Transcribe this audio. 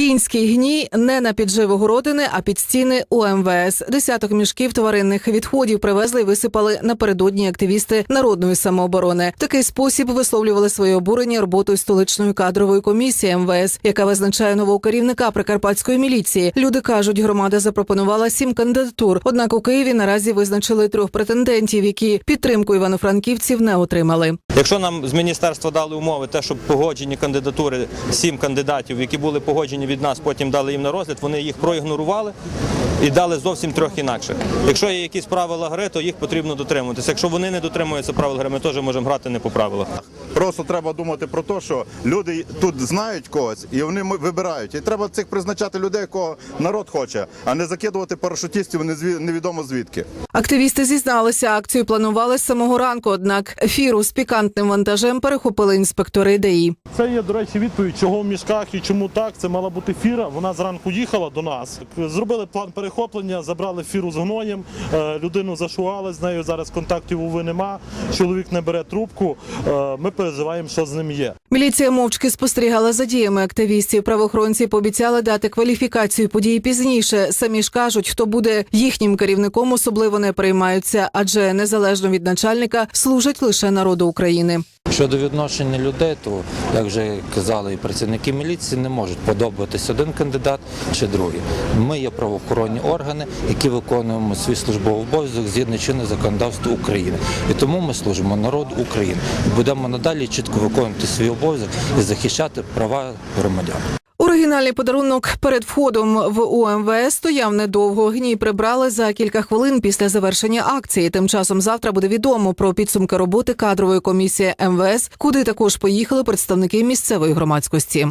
Кінський гній не на підживу городини, а під стіни УМВС. Десяток мішків тваринних відходів привезли і висипали напередодні активісти народної самооборони. В такий спосіб висловлювали своє обурення роботою столичної кадрової комісії МВС, яка визначає нового керівника прикарпатської міліції. Люди кажуть, громада запропонувала сім кандидатур. Однак у Києві наразі визначили трьох претендентів, які підтримку івано-франківців не отримали. Якщо нам з міністерства дали умови, те, щоб погоджені кандидатури, сім кандидатів, які були погоджені від нас, потім дали їм на розгляд, вони їх проігнорували і дали зовсім трьох інакших. Якщо є якісь правила гри, то їх потрібно дотримуватися. Якщо вони не дотримуються правил гри, ми теж можемо грати не по правилах. Просто треба думати про те, що люди тут знають когось і вони вибирають. І треба цих призначати людей, кого народ хоче, а не закидувати парашутістів невідомо звідки. Активісти зізналися, акцію планували з самого ранку. Однак ефіру з пікантним вантажем перехопили інспектори ДАІ. Це є, до речі, відповідь, чого в мішках і чому так. Це мала бути фіра. Вона зранку їхала до нас. Зробили план перехоплення, забрали фіру з гноєм, е, людину зашугали з нею. Зараз контактів уви нема. Чоловік не бере трубку. Е, Ми переживаємо, що з ним є. Міліція мовчки спостерігала за діями активістів. Правоохоронці пообіцяли дати кваліфікацію події пізніше. Самі ж кажуть, хто буде їхнім керівником, особливо не переймаються, адже незалежно від начальника служать лише народу України. Щодо відношення людей, то як вже казали і працівники міліції, не можуть подобатись один кандидат чи другий. Ми є правоохоронні органи, які виконуємо свій службовий обов'язок згідно чинного законодавства України. І тому ми служимо народу України будемо надалі чітко виконувати свій обов'язок і захищати права громадян. Оригінальний подарунок перед входом в УМВС стояв недовго. Гній прибрали за кілька хвилин після завершення акції. Тим часом завтра буде відомо про підсумки роботи кадрової комісії МВС, куди також поїхали представники місцевої громадськості.